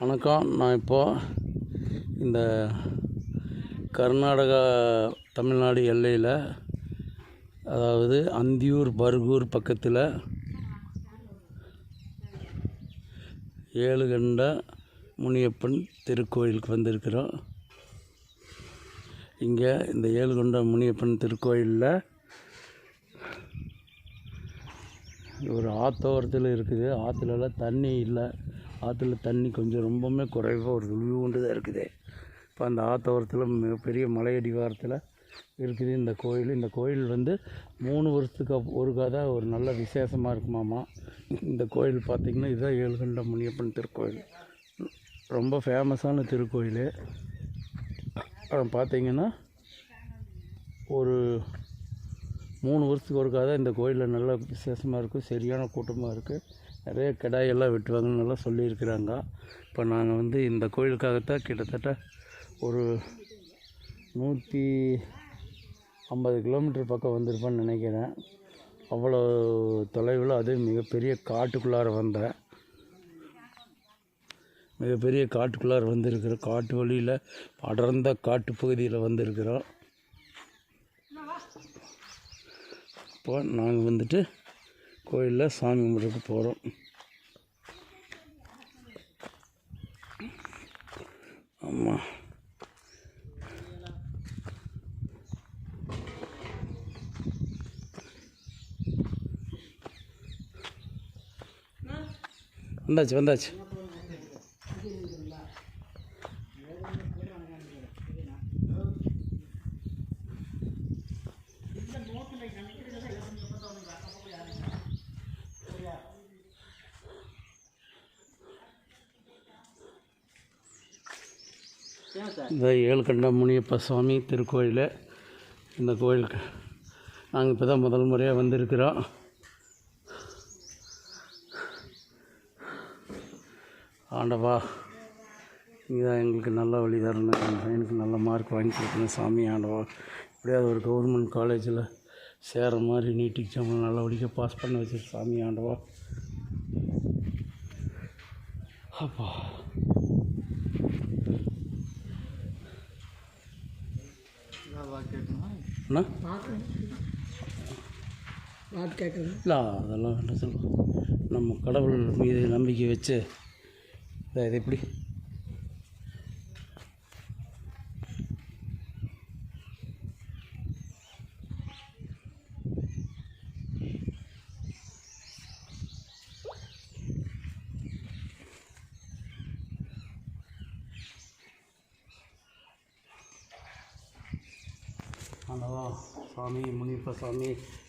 வணக்கம். நான் இப்போது இந்த கர்நாடகா தமிழ்நாடு எல்லையில் அதாவது அந்தியூர் பர்கூர் பக்கத்தில் ஏழுகண்ட முனியப்பன் திருக்கோயிலுக்கு வந்திருக்கிறோம். இங்கே இந்த ஏழுகொண்ட முனியப்பன் திருக்கோயிலில் ஒரு ஆத்தோரத்தில் இருக்குது. ஆற்றுலலாம் தண்ணி இல்லை. ஆற்றுல தண்ணி கொஞ்சம் ரொம்பவுமே குறைவாக ஒரு விழுவுண்டு தான் இருக்குது. இப்போ அந்த ஆத்தோரத்தில் மிகப்பெரிய மலையடிவாரத்தில் இருக்குது இந்த கோயில். இந்த கோயில் வந்து மூணு வருஷத்துக்கு அப்- ஒருக்கா தான் ஒரு நல்ல விசேஷமாக இருக்குமாமா? இந்த கோயில் பார்த்திங்கன்னா இதுதான் ஏழுகண்ட முனியப்பன் திருக்கோயில். ரொம்ப ஃபேமஸான திருக்கோயில். அப்புறம் பார்த்திங்கன்னா ஒரு மூணு வருஷத்துக்கு ஒருக்கா தான் இந்த கோயிலில் நல்ல விசேஷமாக இருக்கும் சரியான கூட்டமாக இருக்குது நிறைய கிடாயெல்லாம் வெட்டுவாங்கன்னு நல்லா சொல்லியிருக்கிறாங்க. இப்போ நாங்கள் வந்து இந்த கோயிலுக்காகத்தான் கிட்டத்தட்ட ஒரு நூற்றி ஐம்பது கிலோமீட்டர் பக்கம் வந்திருப்பேன்னு நினைக்கிறேன். அவ்வளோ தொலைவில் அது மிகப்பெரிய காட்டுக்குள்ளார வந்தேன் மிகப்பெரிய காட்டுக்குள்ளார வந்திருக்கிறோம் காட்டு வழியில் அடர்ந்த காட்டு பகுதியில் வந்திருக்கிறோம். இப்போ நாங்கள் வந்துட்டு கோயிலில் சாமி கும்பிட்றதுக்கு போகிறோம் ஆமாம் வந்தாச்சு வந்தாச்சு. இந்த ஏழுகண்ட முனியப்ப சுவாமி திருக்கோயில் இந்த கோயிலுக்கு நாங்கள் இப்போ தான் முதல் முறையாக வந்திருக்கிறோம். ஆண்டவா இதுதான் எங்களுக்கு நல்ல வழி தரணும். என் பையனுக்கு நல்ல மார்க் வாங்கி கொடுக்கணும் சாமி ஆண்டவா. எப்படியாவது ஒரு கவர்மெண்ட் காலேஜில் சேர மாதிரி நீட் எக்ஸாமில் நல்லபடியாக பாஸ் பண்ண வச்சு சாமி ஆண்டவா. அப்பா. அண்ணா இல்லை அதெல்லாம் என்ன சொல்லுவோம் நம்ம கடவுள் மீது நம்பிக்கை வச்சு இது எப்படி? ஆண்டவா சாமி முனிப்ப சாமி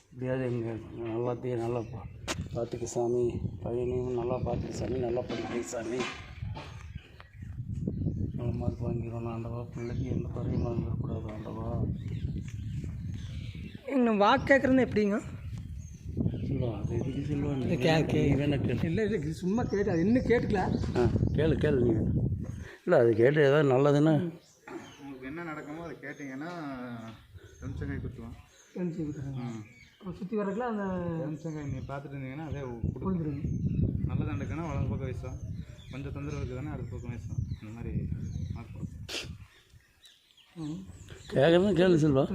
எப்படியாவது எங்கள் எல்லாத்தையும் நல்லா பா பார்த்துக்க சாமி பையனையும் நல்லா பார்த்துக்க சாமி நல்லா படிக்க சாமி. நல்ல மார்க் வாங்கிடணும் ஆண்டவா. பிள்ளைக்கு எந்த குறையும் வந்துடக்கூடாது ஆண்டவா. இன்னும் வாக்கு கேட்குறது எப்படிங்க? சும்மா கேட்டு அது இன்னும் கேட்டுக்கல ஆ கேளு கேளு நீ. வேணும் இல்லை அது கேட்டு ஏதாவது நல்லதுன்னா? உங்களுக்கு என்ன நடக்குமோ அதை கேட்டிங்கன்னா எம்சங்காய் குத்துவோம். சுற்றி வரக்குள்ள அந்த எம்சங்காய் நீ பார்த்துட்டு இருந்தீங்கன்னா அதே கொடுக்கும் புரிஞ்சிருங்க நல்ல தண்டுக்குன்னா வலது பக்கம் வீசும் கொஞ்சம் தொந்தரவு இருக்குதுன்னா அடுத்த பக்கம் வீசும் இந்த மாதிரி மார்க் கொடுக்கும் ம். கேட்குறதுன்னு கேளு செல்வா.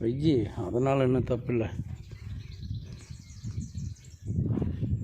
வெய்யி அதனால் என்ன தப்பு இல்லை.